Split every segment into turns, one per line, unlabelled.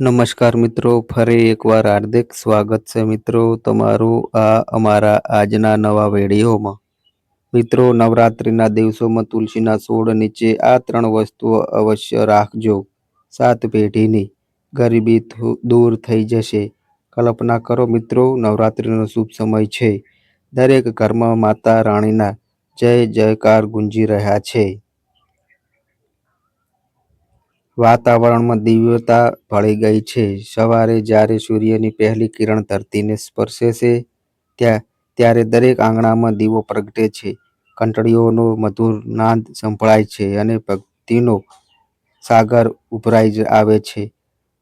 નમસ્કાર મિત્રો, ફરી એકવાર હાર્દિક સ્વાગત છે મિત્રો તમારું આ અમારા આજના નવા વિડીયોમાં. મિત્રો, નવરાત્રિના દિવસોમાં તુલસીના છોડ નીચે આ ત્રણ વસ્તુઓ અવશ્ય રાખજો. સાત પેઢીની ગરીબી દૂર થઈ જશે. કલ્પના કરો મિત્રો, નવરાત્રિનો શુભ સમય છે. દરેક ઘરમાં માતા રાણીના જય જયકાર ગુંજી રહ્યા છે. વાતાવરણમાં દિવ્યતા ભળી ગઈ છે. સવારે જ્યારે સૂર્યની પહેલી કિરણ ધરતીને સ્પર્શે છે, ત્યાં, ત્યારે દરેક આંગણામાં દીવો પ્રગટે છે. કંટળીઓનો મધુર નાદ સંભળાય છે અને ભક્તિનો સાગર ઉભરાઈ આવે છે.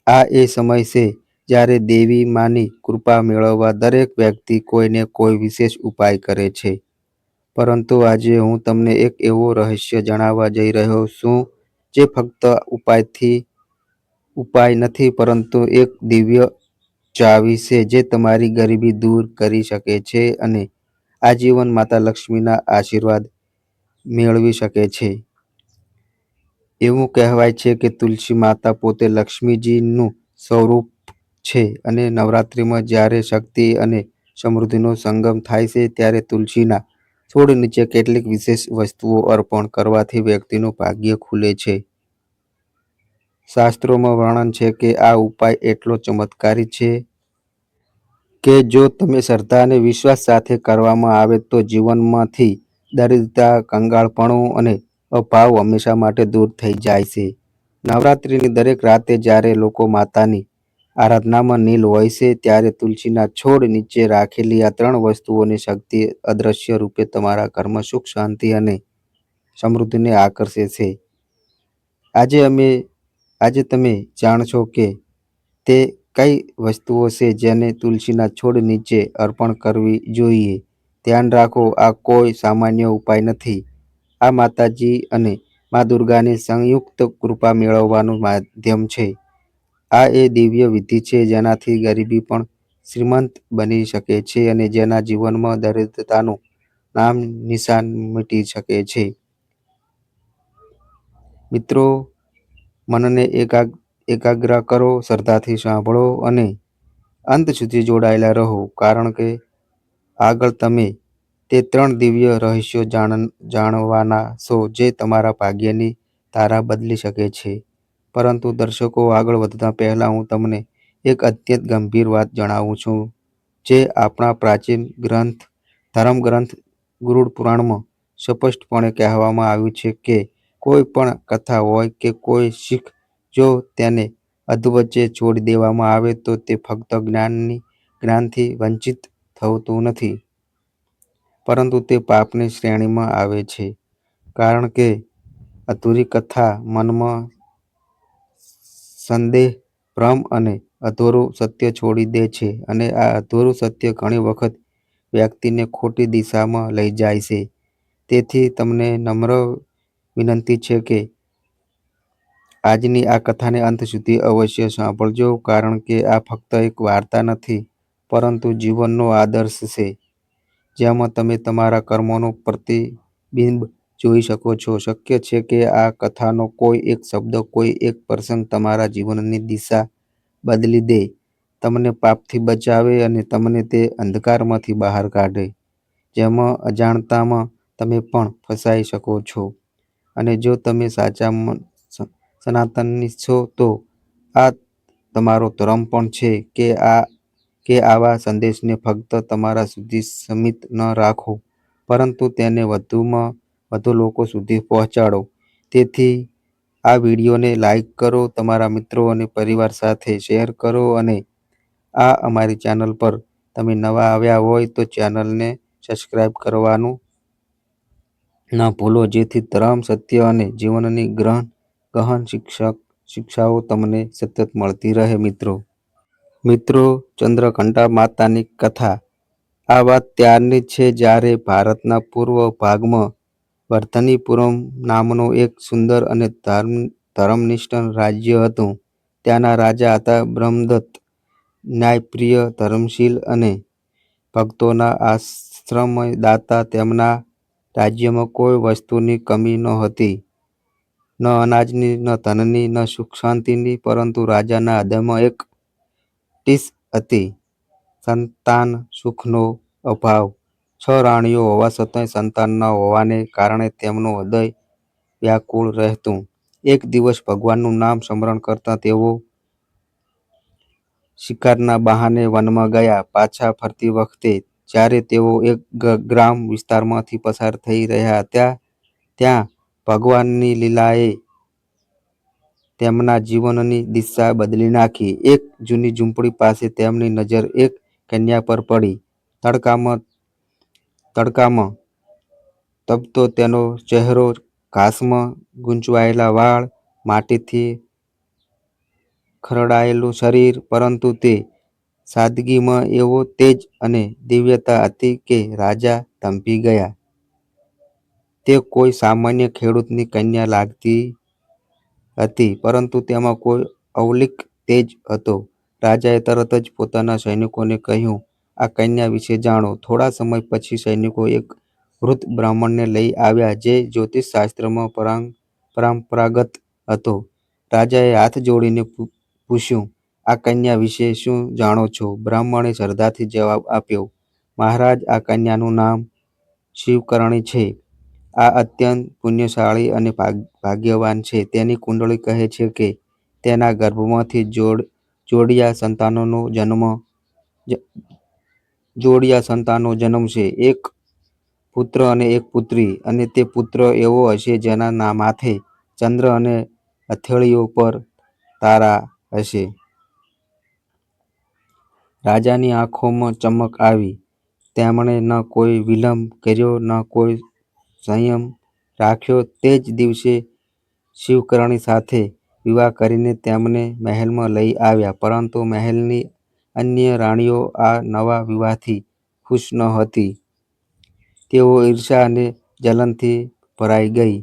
આ એ સમય છે જ્યારે દેવી માની કૃપા મેળવવા દરેક વ્યક્તિ કોઈને કોઈ વિશેષ ઉપાય કરે છે. પરંતુ આજે હું તમને એક એવો રહસ્ય જણાવવા જઈ રહ્યો છું જે ફક્ત ઉપાયથી, ઉપાય નથી, પરંતુ એક દિવ્ય ચાવી છે જે તમારી ગરીબી દૂર કરી શકે છે અને આજીવન માતા લક્ષ્મીના આશીર્વાદ મેળવી શકે છે. એવું કહેવાય છે કે તુલસી માતા પોતે લક્ષ્મીજીનું સ્વરૂપ છે અને નવરાત્રિમાં જ્યારે શક્તિ અને સમૃદ્ધિનો સંગમ થાય છે, ત્યારે તુલસીના છોડ નીચે કેટલીક વિશેષ વસ્તુઓ અર્પણ કરવાથી વ્યક્તિનું ભાગ્ય ખુલે છે. શાસ્ત્રોમાં વર્ણન છે કે આ ઉપાય એટલો ચમત્કારી છે કે જો તમે શ્રદ્ધા અને વિશ્વાસ સાથે કરવામાં આવે તો જીવનમાંથી દરિદ્રતા, કંગાળપણું અને અભાવ હંમેશા માટે દૂર થઈ જાય છે. નવરાત્રિની દરેક રાતે જ્યારે લોકો માતાની આરાધનામાં નીલ હોય છે, ત્યારે તુલસીના છોડ નીચે રાખેલી આ ત્રણ વસ્તુઓની શક્તિ અદ્રશ્ય રૂપે તમારા ઘરમાં સુખ, શાંતિ અને સમૃદ્ધિને આકર્ષે છે. આજે અમે, આજે તમે જાણશો કે તે કઈ વસ્તુઓ છે જેને તુલસીના છોડ નીચે અર્પણ કરવી જોઈએ. ધ્યાન રાખો, આ કોઈ સામાન્ય ઉપાય નથી. આ માતાજી અને મા દુર્ગાની સંયુક્ત કૃપા મેળવવાનું માધ્યમ છે. આ એ દિવ્ય વિધિ છે, જેનાથી ગરીબી પણ શ્રીમંત બની શકે છે અને જેના જીવનમાં દરિદ્રતાનું નામ નિશાન મીટી શકે છે. મિત્રો, મનને એકાગ, એકાગ્ર કરો, શ્રદ્ધાથી સાંભળો અને અંત સુધી જોડાયેલા રહો, કારણ કે આગળ તમે તે ત્રણ દિવ્ય રહસ્યો જાણ, જાણવાના છો જે તમારા ભાગ્યની તારા બદલી શકે છે. પરંતુ દર્શકો આગળ વધતા પહેલા હું તમને એક અત્યંત ગંભીર વાત જણાવું છું, જે આપણા પ્રાચીન ગ્રંથ, ધર્મ ગ્રંથ ગરુડ પુરાણમાં સ્પષ્ટપણે કહેવામાં આવ્યું છે કે કોઈ પણ કથા હોય કે કોઈ શીખ જો તેને અધવચ્ચે છોડી દેવામાં આવે તો તે ફક્ત જ્ઞાનની, જ્ઞાનથી વંચિત થતું નથી. પરંતુ તે પાપની શ્રેણીમાં આવે છે. કારણ કે અધૂરી કથા મનમાં સંદેહ, ભ્રમ અને અધૂરું સત્ય છોડી દે છે અને આ અધૂરું સત્ય ઘણી વખત વ્યક્તિને ખોટી દિશામાં લઈ જાય છે. તેથી તમને નમ્ર વિનંતી છે કે આજની આ કથાને અંત સુધી અવશ્ય સાંભળજો કારણ કે આ ફક્ત એક વાર્તા નથી, પરંતુ જીવનનો આદર્શ છે. જેમાં તમે તમારા કર્મોનું પ્રતિબિંબ જોઈ શકો છો. શક્ય છે કે આ કથાનો કોઈ એક શબ્દ, કોઈ એક પ્રસંગ તમારા જીવનની દિશા બદલી દે. તમને પાપથી બચાવે અને તમને તે અંધકારમાંથી બહાર કાઢે. જેમાં અજાણતામાં તમે પણ ફસાઈ શકો છો. અને જો તમે સાચા મન સનાતનની છો તો આ તમારો ધર્મ પણ છે કે આ, કે આવા સંદેશને ફક્ત તમારા સુધી સીમિત ન રાખો. પરંતુ તેને વધુમાં વધુ લોકો સુધી પહોંચાડો. તેથી આ વિડીયોને લાઈક કરો, તમારા મિત્રો અને પરિવાર સાથે શેર કરો અને આ અમારી ચેનલ પર તમે નવા આવ્યા હોય તો ચેનલને સબસ્ક્રાઈબ કરવાનું ન ભૂલો, જેથી ધર્મ સત્ય અને જીવનની ગ્રહણ, ગહન શિક્ષક, શિક્ષાઓ તમને સતત મળતી રહે મિત્રો. મિત્રો, ચંદ્રઘંટા માતાની કથા. આ વાત ત્યારની છે જ્યારે ભારતના પૂર્વ ભાગમાં વર્ધનીપુરમ નામનું એક સુંદર અને ધર્મ ધર્મનિષ્ઠ રાજ્ય હતું. ત્યાંના રાજા હતા બ્રહ્મદત્ત ન્યાયપ્રિય ધર્મશીલ અને ભક્તોના આશ્રમદાતા. તેમના રાજ્યમાં કોઈ વસ્તુની કમી નહોતી ન અનાજની, ન ધનની, ન સુખ શાંતિની, પરંતુ રાજાના હૃદયમાં એક ટીસ હતી, સંતાન સુખનો અભાવ. છ રાણીઓ હોવા છતાંય સંતાન ન હોવાને કારણે તેમનું હૃદય વ્યાકુળ રહેતું. એક દિવસ ભગવાનનું નામ સ્મરણ કરતા તેઓ શિકારના બહાને વનમાં ગયા. પાછા ફરતી વખતે જ્યારે તેઓ એક ગ્રામ વિસ્તારમાંથી પસાર થઈ રહ્યા હતા, ત્યાં ભગવાનની લીલાએ તેમના જીવનની દિશા બદલી નાખી. એક જૂની ઝૂંપડી પાસે તેમની નજર એક કન્યા પર પડી. તડકામાં તપતો તેનો ચહેરો, ઘાસમાં ગૂંચવાયેલા વાળ, માટીથી ખરડાયેલું શરીર, પરંતુ તે સાદગીમાં એવો તેજ અને દિવ્યતા હતી કે રાજા થંભી ગયા. તે કોઈ સામાન્ય ખેડૂતની કન્યા લાગતી હતી, પરંતુ તેમાં કોઈ અવલિક તેજ હતો. રાજાએ તરત જ પોતાના સૈનિકોને કહ્યું, "આ કન્યા વિશે જાણો." થોડા સમય પછી સૈનિકો એક વૃદ્ધ બ્રાહ્મણને લઈ આવ્યા જે જ્યોતિષશાસ્ત્રમાં પરંપરાગત હતો. રાજાએ હાથ જોડીને પૂછ્યું, "આ કન્યા વિશે શું જાણો છો?" બ્રાહ્મણે શ્રદ્ધાથી જવાબ આપ્યો, "મહારાજ, આ કન્યાનું નામ શિવકરણી છે. આ અત્યંત પુણ્યશાળી અને ભાગ્યવાન છે. તેની કુંડળી કહે છે કે તેના ગર્ભમાંથી જોડ જોડિયા સંતાનો જન્મશે, એક પુત્ર અને એક પુત્રી. અને તે પુત્ર એવો હશે જેના માથે ચંદ્ર અને હથેળીઓ પર તારા હશે." રાજાની આંખોમાં ચમક આવી. તેમણે ન કોઈ વિલંબ કર્યો, ન કોઈ સંયમ રાખ્યો. તે જ દિવસે શિવકરણી સાથે વિવાહ કરીને તેમને મહેલમાં લઈ આવ્યા. પરંતુ મહેલની અન્ય રાણીઓ આ નવા વિવાહથી ખુશ નહોતી. તેઓ ઈર્ષ્યા અને જલનથી ભરાઈ ગઈ.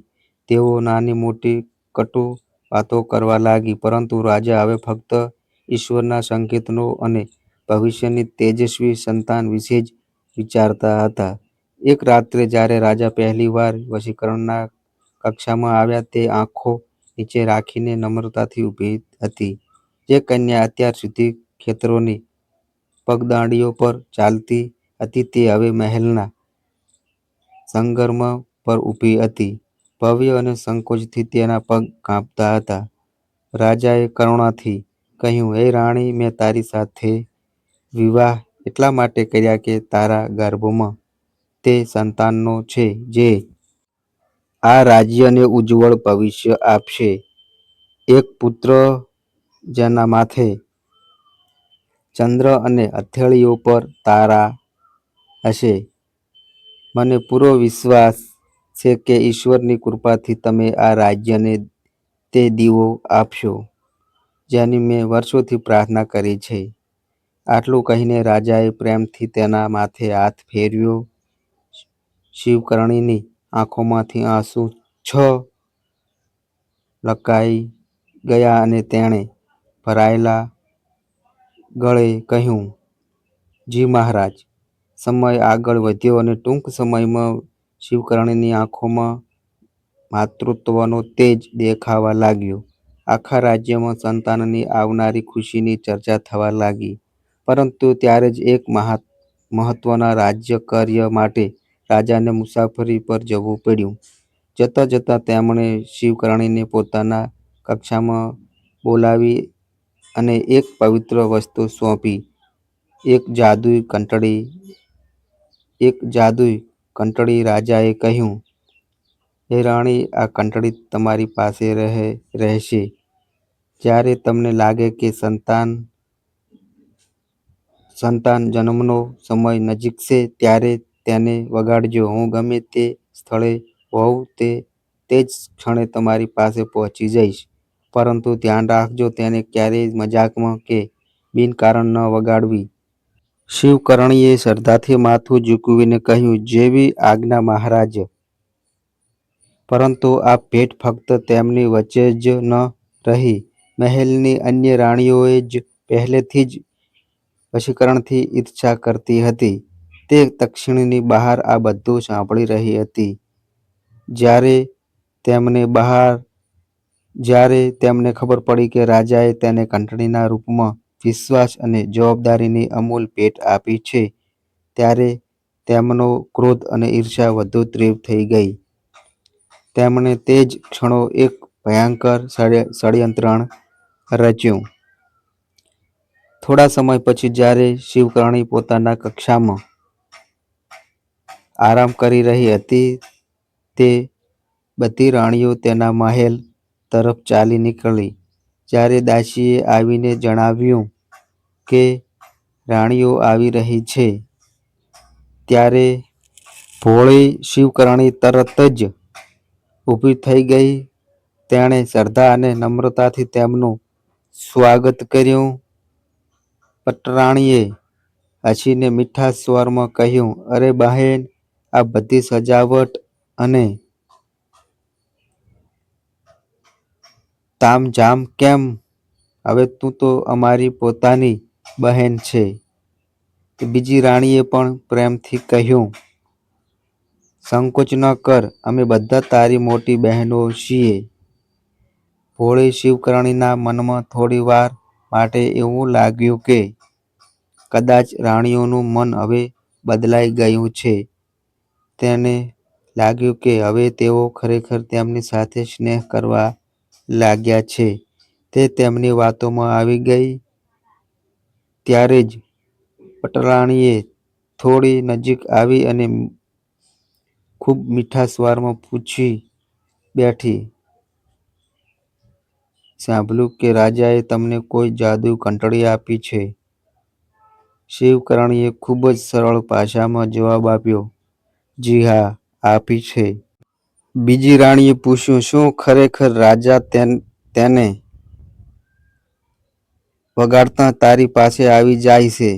તેઓ નાની-મોટી કટુ વાતો કરવા લાગી. પરંતુ રાજા હવે ફક્ત ઈશ્વરના સંકેતનો અને ભવિષ્યની તેજસ્વી સંતાન વિશે જ વિચારતા હતા. એક રાત્રે જ્યારે રાજા પહેલીવાર વશીકરણના કક્ષામાં આવ્યા, તે આંખો નીચે રાખીને નમ્રતાથી ઊભી હતી. જે કન્યા અત્યાર સુધી ખેતરોની પગદાંડીઓ પર ચાલતી હતી તે હવે મહેલના સંગર્મ પર ઊભી હતી, ભવ્ય અને સંકોચથી તેના પગ કાંપતા હતા. રાજાએ કરુણાથી કહ્યું, "હે રાણી, મેં તારી સાથે વિવાહ એટલા માટે કર્યા કે તારા ગર્ભમાં તે સંતાનનો છે જે આ રાજ્યને ઉજ્જવળ ભવિષ્ય આપશે. એક પુત્ર જેના માથે ચંદ્ર અને હથેળીઓ પર તારા હશે. મને પૂરો વિશ્વાસ છે કે ઈશ્વરની કૃપાથી તમે આ રાજ્યને તે દીવો આપશો, જેની મેં વર્ષોથી પ્રાર્થના કરી છે." આટલું કહીને રાજાએ પ્રેમથી તેના માથે હાથ ફેરવ્યો. શિવકરણીની આંખોમાંથી આંસુ છ લકાઈ ગયા અને તેણે ભરાયેલા ગળે કહ્યું, "જી મહારાજ." સમય આગળ વધ્યો અને ટૂંક સમયમાં શિવકરણની આંખોમાં માતૃત્વનો તેજ દેખાવા લાગ્યો. આખા રાજ્યમાં સંતાનની આવનારી ખુશીની ચર્ચા થવા લાગી. પરંતુ ત્યારે જ એક મહત્વના રાજકાર્ય માટે રાજાને મુસાફરી પર જવું પડ્યું. જતાં જતાં તેમણે શિવકરણીને પોતાના કક્ષામાં બોલાવી અને એક પવિત્ર વસ્તુ સોંપી, એક જાદુઈ કંટળી રાજાએ કહ્યું, "હે રાણી, આ કંટળી તમારી પાસે રહે રહેશે. જ્યારે તમને લાગે કે સંતાન સંતાન જન્મનો સમય નજીક છે, ત્યારે તેને વગાડજો. હું ગમે તે સ્થળે હોઉં તે તે જ ક્ષણે તમારી પાસે પહોંચી જઈશ. પરંતુ ધ્યાન રાખજો, તેને ક્યારેય મજાકમાં કે બિનકારણ ન વગાડવી." શિવકરણીએ શ્રદ્ધાથી માથું ઝૂકવીને કહ્યું, "જેવી આજ્ઞા મહારાજ." પરંતુ આ ભેટ ફક્ત તેમની વચ્ચે જ ન રહી. મહેલની અન્ય રાણીઓએ જ પહેલેથી જ વશીકરણથી ઈચ્છા કરતી હતી, તે દક્ષિણની બહાર આ બધું સાંભળી રહી હતી. જ્યારે તેમને બહાર જ્યારે તેમને ખબર પડી કે રાજાએ તેને ઘંટડીના રૂપમાં વિશ્વાસ અને જવાબદારીની અમૂલ ભેટ આપી છે, ત્યારે તેમનો ક્રોધ અને ઈર્ષ્યા વધુ તીવ્ર થઈ ગઈ. તેમણે તે જ ક્ષણો એક ભયંકર ષડયંત્ર રચ્યું. થોડા સમય પછી જ્યારે શિવકરણી પોતાના કક્ષામાં આરામ કરી રહી હતી, તે બધી રાણીઓ તેના મહેલ તરફ ચાલી નીકળી. જ્યારે દાસીએ આવીને જણાવ્યું કે રાણીઓ આવી રહી છે ત્યારે ભોળી શિવકરણી તરત જ ઊભી થઈ ગઈ. તેણે શ્રદ્ધા અને નમ્રતાથી તેમનું સ્વાગત કર્યું. પટરાણીએ હસીને મીઠા સ્વરમાં કહ્યું, અરે બહેન, આ બધી સજાવટ અને તામઝામ કેમ? હવે તું તો અમારી પોતાની બહેન છે. બીજી રાણીએ પણ પ્રેમથી કહ્યું, સંકોચ ન કર, અમે બધા તારી મોટી બહેનો છીએ. ભોળી શિવકરણીના મનમાં થોડી વાર માટે એવું લાગ્યું કે કદાચ રાણીઓનું મન હવે બદલાઈ ગયું છે. તેને લાગ્યું કે હવે તેઓ ખરેખર તેમની સાથે સ્નેહ કરવા લાગ્યા છે. તે તેમની વાતોમાં આવી ગઈ. ત્યારે જ પટરાણીએ થોડી નજીક આવી અને ખૂબ મીઠા સ્વરમાં પૂછી બેઠી, સાંભળ્યું કે રાજાએ તમને કોઈ જાદુ કંટળી આપી છે? શિવકરણીએ ખૂબ જ સરળ ભાષામાં જવાબ આપ્યો, જી હા, આપી છે. બીજી રાણીએ પૂછ્યું, શું ખરેખર રાજા તેને વગાડતા તારી પાસે આવી જાય છે?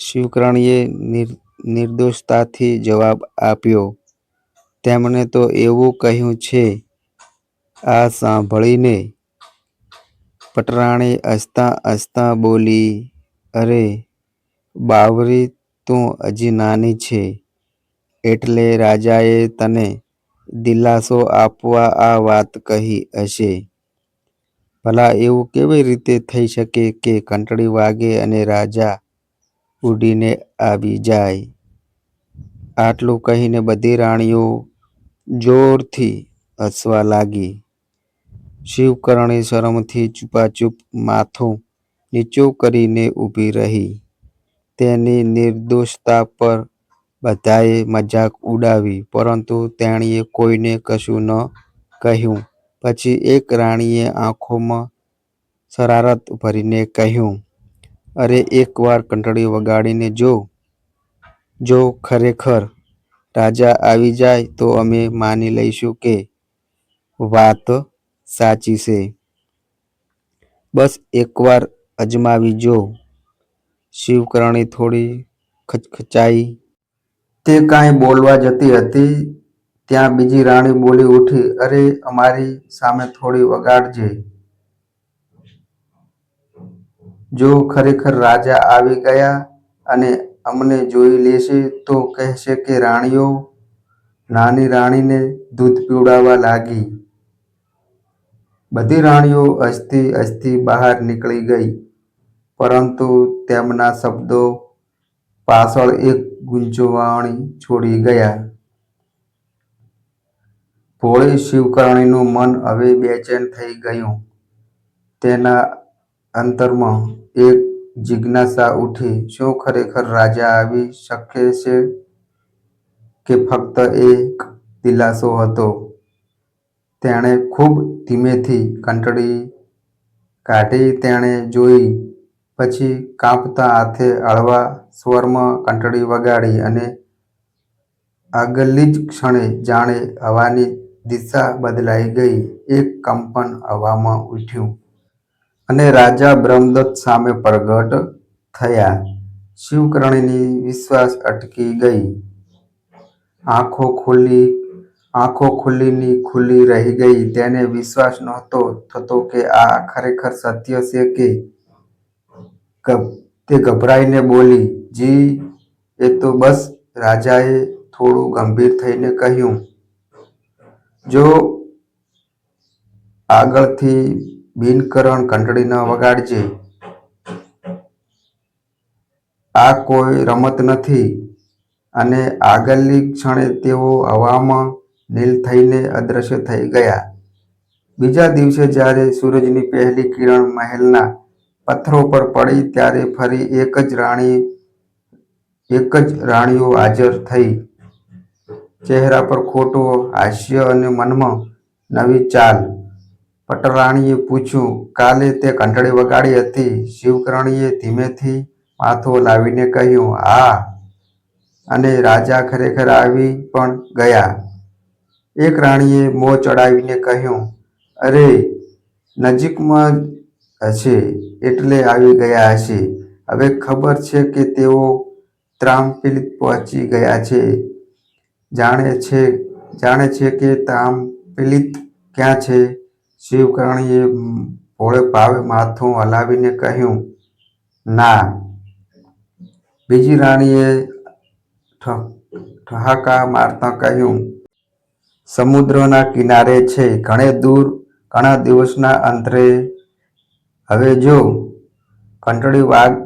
શિવકરણીએ નિર્દોષતાથી જવાબ આપ્યો, તેમણે તો એવું કહ્યું છે. આ સાંભળીને પટરાણી હસતા હસતા બોલી, અરે બાવરી, તું હજી નાની છે એટલે રાજાએ તને દિલાસો આપવા આ વાત કહી હશે. ભલા એવું કેવી રીતે થઈ શકે કે ઘંટડી વાગે અને રાજા ઉડીને આવી જાય? આટલું કહીને બધી રાણીઓ જોરથી હસવા લાગી. શિવકરણે શરમથી ચૂપાચૂપ માથું નીચું કરીને ઊભી રહી. તેની નિર્દોષતા પર બધાએ મજાક ઉડાવી પરંતુ તેણીએ કોઈને કશું ન કહ્યું. પછી એક રાણીએ આંખોમાં શરારત ભરીને કહ્યું, અરે એકવાર કંટળી વગાડીને જો. જો ખરેખર રાજા આવી જાય તો અમે માની લઈશું કે વાત સાચી છે. બસ એકવાર અજમાવી જો. શિવકરણી થોડી ખચકાઈ. તે કાંઈ બોલવા જતી હતી ત્યાં બીજી રાણી બોલી ઉઠી, અરે અમારી સામે થોડી વગાડજે. જો ખરેખર રાજા આવી ગયા અને અમને જોઈ લેશે તો કહેશે કે રાણીઓ નાની રાણીને દૂધ પીવડાવવા લાગી. બધી રાણીઓ હસતી હસતી બહાર નીકળી ગઈ પરંતુ તેમના શબ્દો પાછળ એક ગુંજવાણી છોડી ગયા. ભોળી શિવકરણીનું મન હવે બેચેન થઈ ગયું. તેના અંતરમાં એક જિજ્ઞાસા ઉઠી શું ખરેખર રાજા આવી શકે છે કે ફક્ત એક દિલાસો હતો? તેણે ખૂબ ધીમેથી કંટડી કાઢી. તેણે જોઈ, પછી કાંપતા હાથે હળવા સ્વરમાં ઘંટડી વગાડી અને આગલી જ ક્ષણે જાણે હવાની દિશા બદલાઈ ગઈ. એક કંપન હવામાં ઉઠ્યું. અને રાજા બ્રહ્મદત્ત સામે પ્રગટ થયા. શિવકરણીની વિશ્વાસ અટકી ગઈ. આંખો ખુલ્લીની ખુલ્લી રહી ગઈ. તેને વિશ્વાસ નહોતો થતો કે આ ખરેખર સત્ય છે. તે ગભરાઈને બોલી, જી, એ તો બસ રાજાએ થોડું ગંભીર થઈને કહ્યું, જો આગળથી બિનકરણ કંટળી ન વગાડજે. આ કોઈ રમત નથી. અને આગળની ક્ષણે તેઓ હવામાં નીલ થઈને અદૃશ્ય થઈ ગયા. બીજા દિવસે જ્યારે સૂરજની પહેલી કિરણ મહેલના પથ્થરો પર પડી ત્યારે ફરી એક જ રાણી, એક જ રાણીઓ હાજર થઈ. ચહેરા પર ખોટો હાસ્ય અને મનમાં નવી ચાલ. પટરાણીએ પૂછ્યું, કાલે તે ઘંટડી વગાડી હતી? શિવકરણીએ ધીમેથી માથો લાવીને કહ્યું, હા. અને રાજા ખરેખર આવી પણ ગયા. એક રાણીએ મોં ચડાવીને કહ્યું, અરે, નજીકમાં હશે એટલે આવી ગયા હશે. હવે ખબર છે કે તેઓ ત્રામપીલિત પહોંચી ગયા છે. જાણે છે જાણે છે કે ત્રામપીલિત ક્યાં છે? શિવકર્ણીએ ભોળે ભાવે માથું હલાવીને કહ્યું, ના. બીજી રાણીએ ઠહાકા મારતા કહ્યું, સમુદ્રના કિનારે છે. ઘણે દૂર, ઘણા દિવસના અંતરે હવે જો ઘંટડી વાગ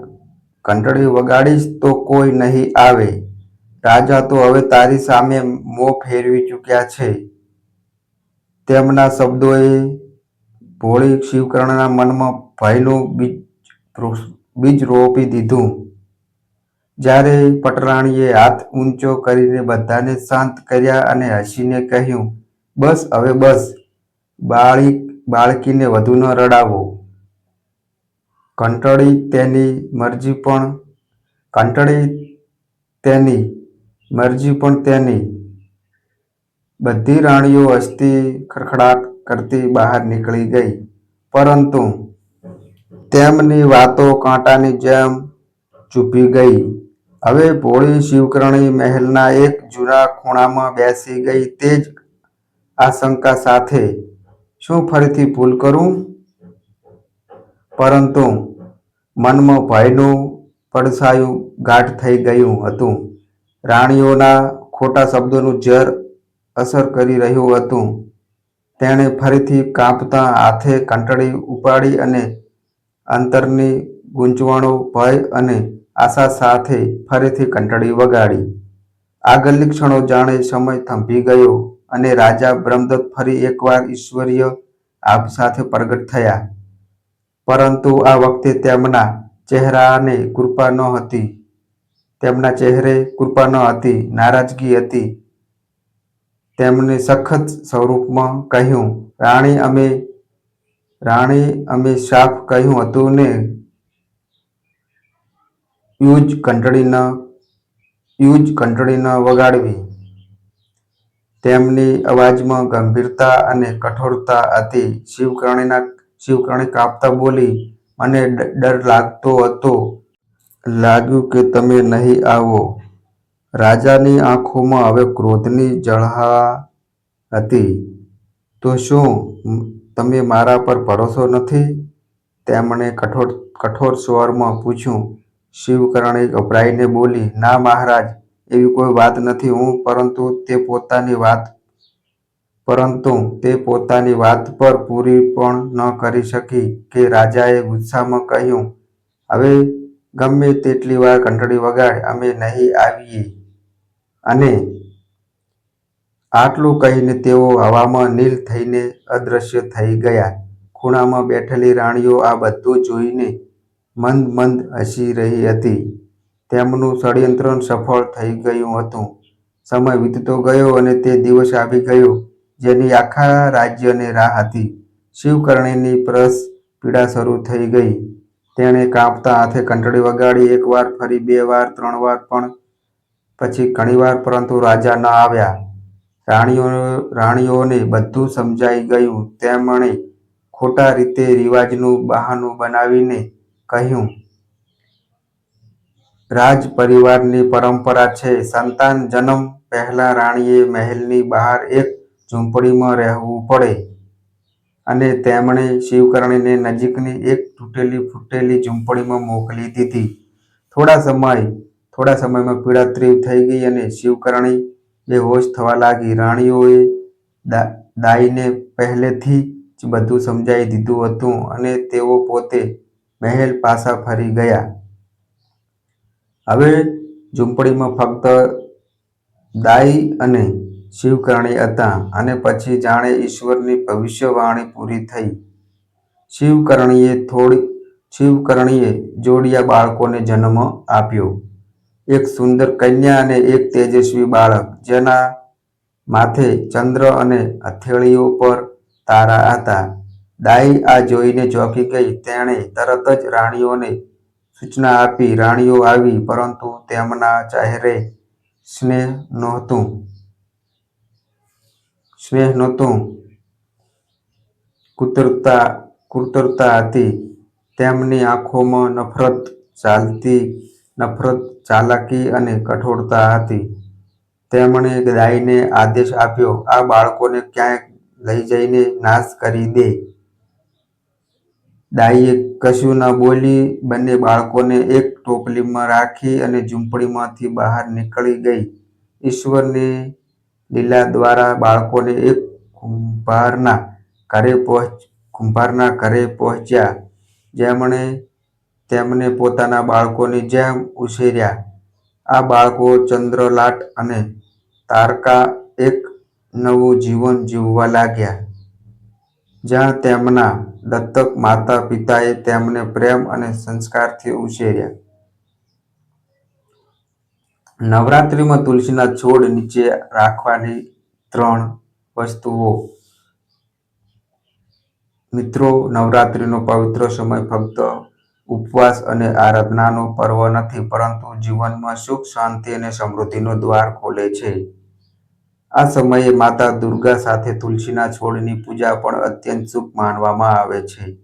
ઘંટડી વગાડીશ તો કોઈ નહીં આવે. રાજા તો હવે તારી સામે મોં ફેરવી ચૂક્યા છે. તેમના શબ્દોએ ભોળી શિવકર્ણના મનમાં ભયનું બીજ બીજ રોપી દીધું. જ્યારે પટરાણીએ હાથ ઊંચો કરીને બધાને શાંત કર્યા અને હસીને કહ્યું, બસ, હવે બસ. બાળી, બાળકીને વધુ ન રડાવો. કંટળી તેની મરજી પણ, કંટળી તેની મરજી પણ તેની. બધી રાણીઓ હસતી ખડખડાટ કરતી બહાર નીકળી ગઈ. પરંતુ તેમની વાતો કાંટાની જેમ ચૂપી ગઈ. હવે ભોળી શિવકરણી મહેલના એક જૂના ખૂણામાં બેસી ગઈ તે જ આશંકા સાથે, શું ફરીથી ભૂલ કરું? પરંતુ મનમાં ભયનું પડછાયું ગાઢ થઈ ગયું હતું. રાણીઓના ખોટા શબ્દોનું ઝેર અસર કરી રહ્યું હતું. તેણે ફરીથી કાંપતા હાથે કંટળી ઉપાડી અને અંતરની ગૂંચવણો, ભય અને આશા સાથે ફરીથી કંટળી વગાડી. આગળની ક્ષણો જાણે સમય થંભી ગયો અને રાજા બ્રહ્મદત્ત ફરી એકવાર ઈશ્વરીય આપ સાથે પ્રગટ થયા. પરંતુ આ વખતે તેમના ચહેરાને કૃપા ન હતી. તેમના ચહેરે કૃપા ન હતી, નારાજગી હતી. તેમણે સખત સ્વરૂપમાં કહ્યું, રાણી, અમે રાણી, અમે સાફ કહ્યું હતું ને? યુજ ઘંટડી ન, યુજ ઘંટડી ન વગાડવી. તેમની અવાજમાં ગંભીરતા અને કઠોરતા હતી. શિવકર્ણીના શિવકર્ણી કાપતા બોલી, મને ડર લાગતો હતો. લાગ્યું કે તમે નહીં આવો. રાજાની આંખોમાં હવે ક્રોધની જળહા હતી. તો શું તમે મારા પર ભરોસો નથી? તેમણે કઠોર કઠોર સ્વરમાં પૂછ્યું. શિવકરણી ગભરાઈને બોલી, ના મહારાજ, એવી કોઈ વાત નથી હું, પરંતુ તે પોતાની વાત પરંતુ તે પોતાની વાત પર પૂરી પણ ન કરી શકી કે રાજાએ ગુસ્સામાં કહ્યું, હવે ગમે તેટલી વાર ઘંટડી વગાડ, અમે નહીં આવીએ. અને આટલું કહીને તેઓ હવામાં નીલ થઈને અદૃશ્ય થઈ ગયા. ખૂણામાં બેઠેલી રાણીઓ આ બધું જોઈને મંદ મંદ હસી રહી હતી. તેમનું ષડયંત્ર સફળ થઈ ગયું હતું. સમય વીતતો ગયો અને તે દિવસ આવી ગયો. જેની આખા રાજ્યને રાહ હતી. શિવકર્ણીની પ્રસ પીડા શરૂ થઈ ગઈ. તેણે કાંપતા હાથે કંટળી વગાડી, એક વાર ફરી બે વાર, ત્રણ વાર પણ. પછી ઘણીવાર પરંતુ રાજા ન આવ્યા. રાણીઓ, રાણીઓને બધું સમજાઈ ગયું. તેમણે ખોટા રીતે રિવાજનું બહાનું બનાવીને કહ્યું, રાજ પરિવારની પરંપરા છે. સંતાન જન્મ પહેલા રાણીએ મહેલની બહાર એક ઝૂંપડીમાં રહેવું પડે અને તેમણે શિવકર્ણીને નજીકની એક તૂટેલી ફૂટેલી ઝૂંપડીમાં મોકલી દીધી થોડા સમય, થોડા સમયમાં પીડા તીવ્ર થઈ ગઈ અને શિવકર્ણી બેહોશ થવા લાગી રાણીઓએ દાઈને પહેલેથી જ બધું સમજાવી દીધું હતું અને તેઓ પોતે મહેલ પાછા ફરી ગયા. હવે ઝૂંપડીમાં ફક્ત દાઈ અને શિવકરણી હતા અને પછી જાણે ઈશ્વરની ભવિષ્યવાણી પૂરી થઈ. શિવકર્ણીએ થોડી શિવકર્ણીએ જોડિયા બાળકોને જન્મ આપ્યો. એક સુંદર કન્યા અને એક તેજસ્વી બાળક, જેના માથે ચંદ્ર અને હથેળીઓ પર તારા હતા. દાઈ આ જોઈને ચોંકી ગઈ. તેણે તરત જ રાણીઓને સૂચના આપી. રાણીઓ આવી, પરંતુ તેમના ચહેરે સ્નેહ નહોતું. સ્નેહ નહોતું, કુતરતા હતી. તેમની આંખોમાં નફરત, ચાલતી નફરત ચાલાકી અને કઠોરતા હતી. તેમણે ગાયને આદેશ આપ્યો, "આ બાળકોને ક્યાંક લઈ જઈને નાશ કરી દે." દાઈએ કશું ન બોલી. બંને બાળકોને એક ટોપલીમાં રાખી અને ઝૂંપડીમાંથી બહાર નીકળી ગઈ. ઈશ્વરની લીલા દ્વારા બાળકોને એક કુંભારના ઘરે પહોંચ્યા, જેમણે તેમને પોતાના બાળકોની જેમ ઉછેર્યા. આ બાળકો ચંદ્રલાટ અને તારકા એક નવું જીવન જીવવા લાગ્યા, જ્યાં તેમના દત્તક માતા-પિતાએ તેમને પ્રેમ અને સંસ્કારથી ઉછેર્યા. નવરાત્રિમાં તુલસીના છોડ નીચે રાખવાની ત્રણ વસ્તુઓ. મિત્રો, નવરાત્રિનો પવિત્ર સમય ફક્ત ઉપવાસ અને આરાધનાનો પર્વ નથી, પરંતુ જીવનમાં સુખ, શાંતિ અને સમૃદ્ધિનો દ્વાર ખોલે છે. આ સમયે માતા દુર્ગા સાથે તુલસીના છોડની પૂજા પણ અત્યંત શુભ માનવામાં આવે છે.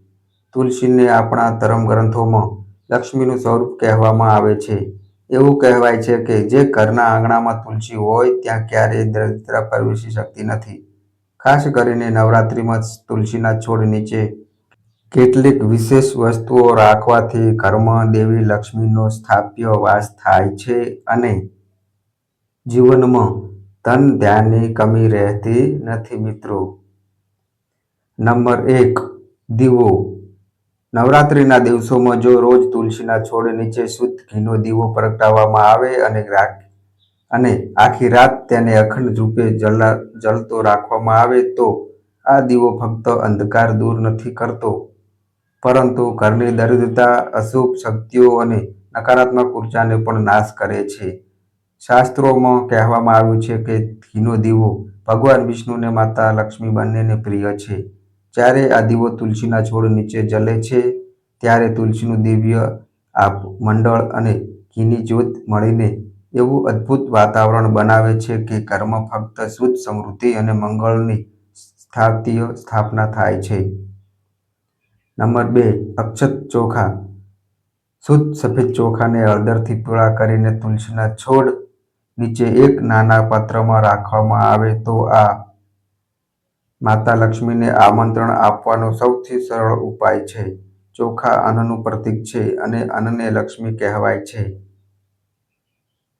તુલસીને આપણા ધર્મગ્રંથોમાં લક્ષ્મીનું સ્વરૂપ કહેવામાં આવે છે. એવું કહેવાય છે કે જે ઘરના આંગણામાં તુલસી હોય ત્યાં ક્યારેય દરિદ્રતા પ્રવેશી શકતી નથી. ખાસ કરીને નવરાત્રિમાં તુલસીના છોડ નીચે કેટલીક વિશેષ વસ્તુઓ રાખવાથી ઘરમાં દેવી લક્ષ્મીનો સ્થાપ્ય વાસ થાય છે અને જીવનમાં ધન ધ્યાનની કમી રહેતી નથી. મિત્રો, નંબર એક, દીવો. નવરાત્રિના દિવસોમાં જો રોજ તુલસીના છોડ નીચે શુદ્ધ ઘીનો દીવો પ્રગટાવવામાં આવે અને આખી રાત તેને અખંડ રૂપે જલતો રાખવામાં આવે, તો આ દીવો ફક્ત અંધકાર દૂર નથી કરતો, પરંતુ ઘરની દરિદ્રતા, અશુભ શક્તિઓ અને નકારાત્મક ઉર્જાને પણ નાશ કરે છે. શાસ્ત્રોમાં કહેવામાં આવ્યું છે કે ઘીનો દીવો ભગવાન વિષ્ણુને માતા લક્ષ્મી બંનેને પ્રિય છે. જ્યારે આ દીવો તુલસીના છોડ નીચે જલે છે, ત્યારે તુલસીનું દિવ્ય આપ મંડળ અને ઘીની જ્યોત મળીને એવું અદ્ભુત વાતાવરણ બનાવે છે કે કર્મ ફક્ત શુદ્ધ સમૃદ્ધિ અને મંગળની સ્થાપના થાય છે. નંબર બે, અક્ષત ચોખા. શુદ્ધ સફેદ ચોખાને હળદરથી પીળા કરીને તુલસીના છોડ નીચે એક નાના પાત્રમાં રાખવામાં આવે તો આ માતા લક્ષ્મીને આમંત્રણ આપવાનો સૌથી સરળ ઉપાય છે. ચોખા અન્નનું પ્રતીક છે અને અન્નને લક્ષ્મી કહેવાય છે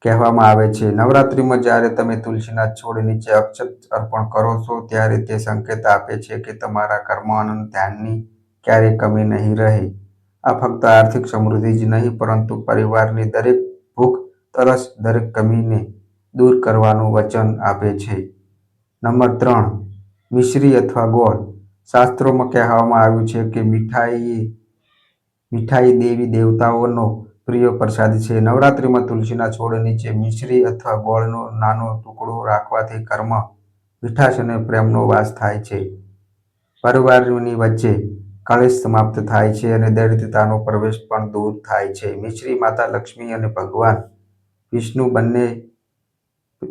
કહેવામાં આવે છે. નવરાત્રિમાં જ્યારે તમે તુલસીના છોડ નીચે અક્ષત અર્પણ કરો છો, ત્યારે તે સંકેત આપે છે કે તમારા કર્મ અન્ન-ધાન્યની ક્યારેય કમી નહીં રહે. આ ફક્ત આર્થિક સમૃદ્ધિ જ નહીં, પરંતુ પરિવારની દરેક ભૂખ-તરસ, દરેક કમીને દૂર કરવાનું વચન આપે છે. નંબર ત્રણ, મિશ્રી અથવા ગોળ. શાસ્ત્રોમાં કહેવામાં આવ્યું છે કે મીઠાઈ મીઠાઈ દેવી-દેવતાઓનો પ્રિય પ્રસાદ છે. નવરાત્રિમાં તુલસીના છોડ નીચે મિશ્રી અથવા ગોળનો નાનો ટુકડો રાખવાથી કર્મ, મીઠાશ અને પ્રેમનો વાસ થાય છે. પરિવારની વચ્ચે કલેશ સમાપ્ત થાય છે અને દરિદ્રતાનો પ્રવેશ પણ દૂર થાય છે. મિશ્રી માતા લક્ષ્મી અને ભગવાન વિષ્ણુ બંને,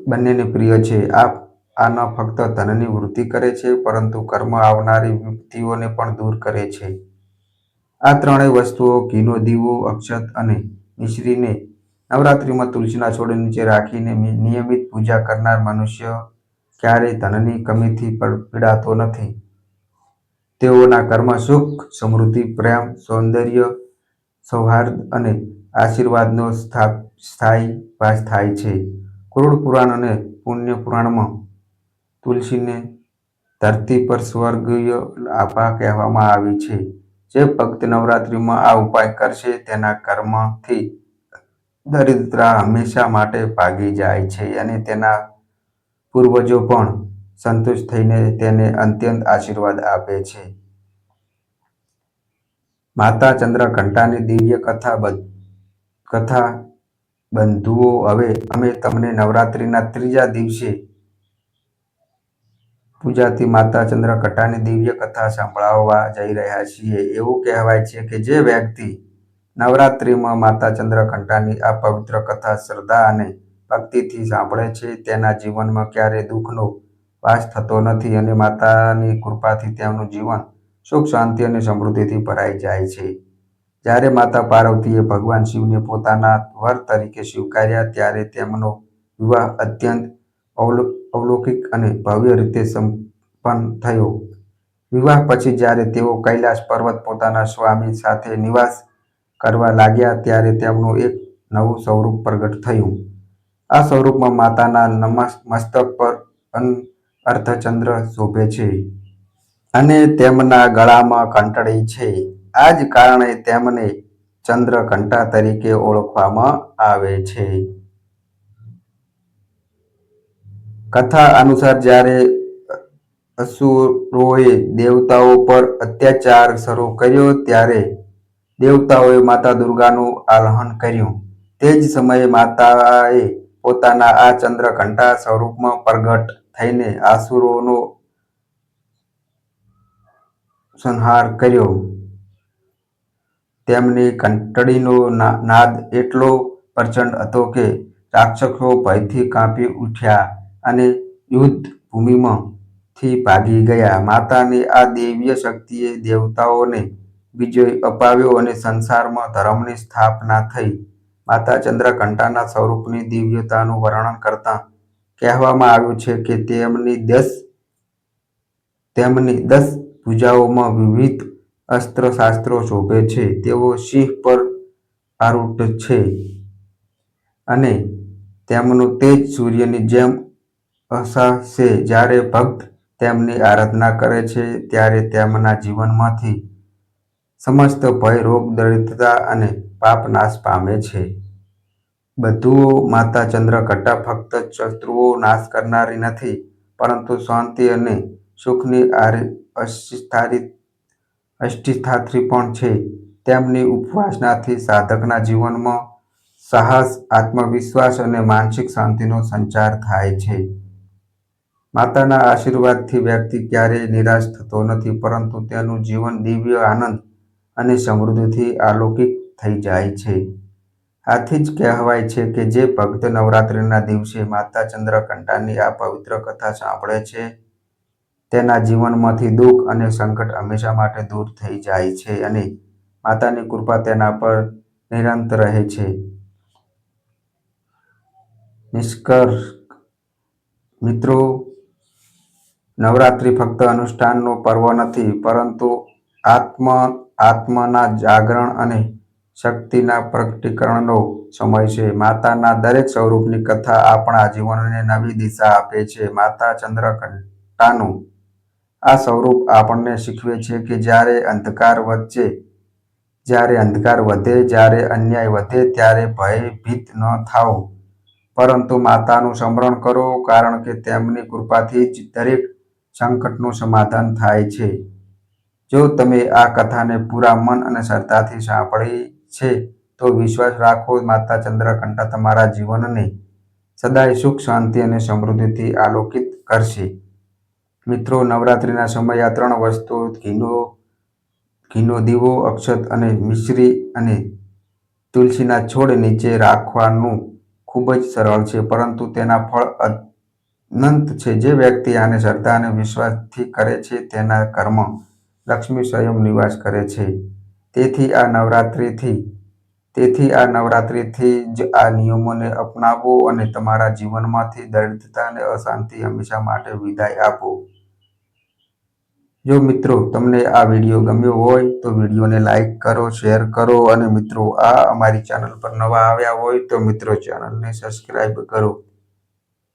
બંનેને પ્રિય છે. આ ન ફક્ત ધનની વૃદ્ધિ કરે છે, પરંતુ કર્મ આવનારી વિપત્તિઓને પણ દૂર કરે છે. આ ત્રણેય વસ્તુઓ, ઘીનો દીવો, અક્ષત અને મિશ્રીને નવરાત્રિમાં તુલસીના છોડ નીચે રાખીને નિયમિત પૂજા કરનાર મનુષ્ય ક્યારેય ધનની કમીથી પીડાતો નથી. તેઓના કર્મ સુખ, સમૃદ્ધિ, પ્રેમ, સૌંદર્ય, સૌહાર્દ અને આશીર્વાદનો સ્થાયી વાસ થાય છે. કરોડ પુરાણ અને પુણ્ય પુરાણમાં તુલસીને ધરતી પર સ્વર્ગીય આભા કહેવામાં આવી છે. જે ભક્ત નવરાત્રિમાં આ ઉપાય કરશે, તેના કર્મથી દરિદ્રતા હંમેશા માટે ભાગી જાય છે અને તેના પૂર્વજો પણ સંતુષ્ટ થઈને તેને અત્યંત આશીર્વાદ આપે છે. માતા ચંદ્રઘંટાની દિવ્ય કથા કથા બંધુઓ, હવે અમે તમને નવરાત્રિના ત્રીજા દિવસે પૂજાતી માતા ચંદ્રકટાની દિવ્ય કથા સાંભળાવવા જઈ રહ્યા છીએ. એવું કહેવાય છે કે જે વ્યક્તિ નવરાત્રિમાં માતા ચંદ્રઘંટાની આ પવિત્ર કથા શ્રદ્ધા અને ભક્તિથી સાંભળે છે, તેના જીવનમાં ક્યારેય દુઃખનો વાસ થતો નથી અને માતાની કૃપાથી તેમનું જીવન સુખ, શાંતિ અને સમૃદ્ધિથી ભરાઈ જાય છે. જ્યારે માતા પાર્વતીએ ભગવાન શિવને પોતાના વર તરીકે સ્વીકાર્યા, ત્યારે તેમનો વિવાહ અત્યંત અલૌકિક અને ભવ્ય રીતે સંપન્ન થયો. વિવાહ પછી જ્યારે તેઓ કૈલાસ પર્વત પોતાના સ્વામી સાથે નિવાસ કરવા લાગ્યા ત્યારે તેમનું એક નવું સ્વરૂપ પ્રગટ થયું. આ સ્વરૂપમાં માતાના મસ્તક પર અર્ધચંદ્ર શોભે છે અને તેમના ગળામાં કંટળી છે. આ જ કારણે તેમને ચંદ્રઘંટા તરીકે ઓળખવામાં આવે છે. કથા અનુસાર જ્યારે અસુરોએ દેવતાઓ પર અત્યાચાર શરૂ કર્યો ત્યારે દેવતાઓએ માતા દુર્ગાનું આલહન કર્યું. તે જ સમયે માતાએ પોતાના આ ચંદ્રઘંટા સ્વરૂપમાં પ્રગટ થઈને આસુરોનો સંહાર કર્યો. તેમની ઘંટડીનો નાદ એટલો પ્રચંડ હતો કે રાક્ષસો ભયથી કાંપી ઉઠ્યા. અને યુદ્ધ ભૂમિમાંથી ભાગી ગયા. માતાની આ દિવ્ય શક્તિએ દેવતાઓને વિજય અપાવ્યો અને સંસારમાં ધર્મની સ્થાપના થઈ. માતા ચંદ્રઘંટાના સ્વરૂપની દિવ્યતાનું વર્ણન કરતા કહેવામાં આવ્યું છે કે તેમની દસ તેમની દસ પૂજાઓમાં વિવિધ અસ્ત્ર શાસ્ત્રો શોભે છે. તેઓ સિંહ પર આરૂઢ છે અને તેમનું તેજ સૂર્યની જેમ પ્રકાશે જ્યારે ભક્ત તેમની આરાધના કરે છે, ત્યારે તેમના જીવનમાંથી સમસ્ત ભય, રોગ, દરિદ્રતા અને પાપ નાશ પામે છે. બધું માતા ચંદ્રઘંટા ફક્ત શત્રુઓ નાશ કરનારી નથી, પરંતુ શાંતિ અને સુખની અષ્ટિસ્થાત્રી પણ છે. તેમની ઉપવાસનાથી સાધકના જીવનમાં સાહસ, આત્મવિશ્વાસ અને માનસિક શાંતિનો સંચાર થાય છે. માતાના આશીર્વાદથી વ્યક્તિ ક્યારેય નિરાશ થતો નથી, પરંતુ તેનું જીવન દિવ્ય આનંદ અને સમૃદ્ધિથી અલૌકિક થઈ જાય છે. આથી જ કહેવાય છે કે જે ભક્ત નવરાત્રિના દિવસે માતા ચંદ્રઘંટાની આ પવિત્ર કથા સાંભળે છે, તેના જીવનમાંથી દુઃખ અને સંકટ હંમેશા માટે દૂર થઈ જાય છે અને માતાની કૃપા તેના પર નિરંતર રહે છે. નિષ્કર્ષ, મિત્રો નવરાત્રિ ફક્ત અનુષ્ઠાનનો પર્વ નથી, પરંતુ આત્મ, આત્માના જાગરણ અને શક્તિના પ્રગટીકરણનો સમય છે. માતાના દરેક સ્વરૂપની કથા આપણા જીવનને નવી દિશા આપે છે. માતા ચંદ્રઘંટાનું આ સ્વરૂપ આપણને શીખવે છે કે જ્યારે અંધકાર વચ્ચે જ્યારે અંધકાર વધે, જ્યારે અન્યાય વધે, ત્યારે ભયભીત ન થાઓ. પરંતુ માતાનું સ્મરણ કરો, કારણ કે તેમની કૃપાથી જ દરેક સંકટનું સમાધાન થાય છે. જો તમે આ કથાને પૂરા મન અને શ્રદ્ધાથી સાંભળી છે, તો વિશ્વાસ રાખો માતા ચંદ્રકંઠા તમારા જીવનને સદાય સુખ, શાંતિ અને સમૃદ્ધિથી આલોકિત કરશે. મિત્રો, નવરાત્રિના સમયે આ ત્રણ વસ્તુ ઘીનો ઘીનો દીવો, અક્ષત અને મિશ્રી અને તુલસીના છોડ નીચે રાખવાનું ખૂબ જ સરળ છે, પરંતુ તેના ફળ અનંત છે. જે વ્યક્તિ આને શ્રદ્ધા અને વિશ્વાસથી કરે છે, તેના કર્મ લક્ષ્મી સ્વયં નિવાસ કરે છે. તેથી આ નવરાત્રિથી, તેથી આ નવરાત્રિથી જ આ નિયમોને અપનાવો અને તમારા જીવનમાંથી દરિદ્રતા અને અશાંતિ હંમેશા માટે વિદાય આપો. જો મિત્રો તમને આ વીડિયો ગમ્યો હોય તો વિડીયોને લાઈક કરો, શેર કરો અને મિત્રો આ અમારી ચેનલ પર નવા આવ્યા હોય તો મિત્રો ચેનલને સબસ્ક્રાઈબ કરો.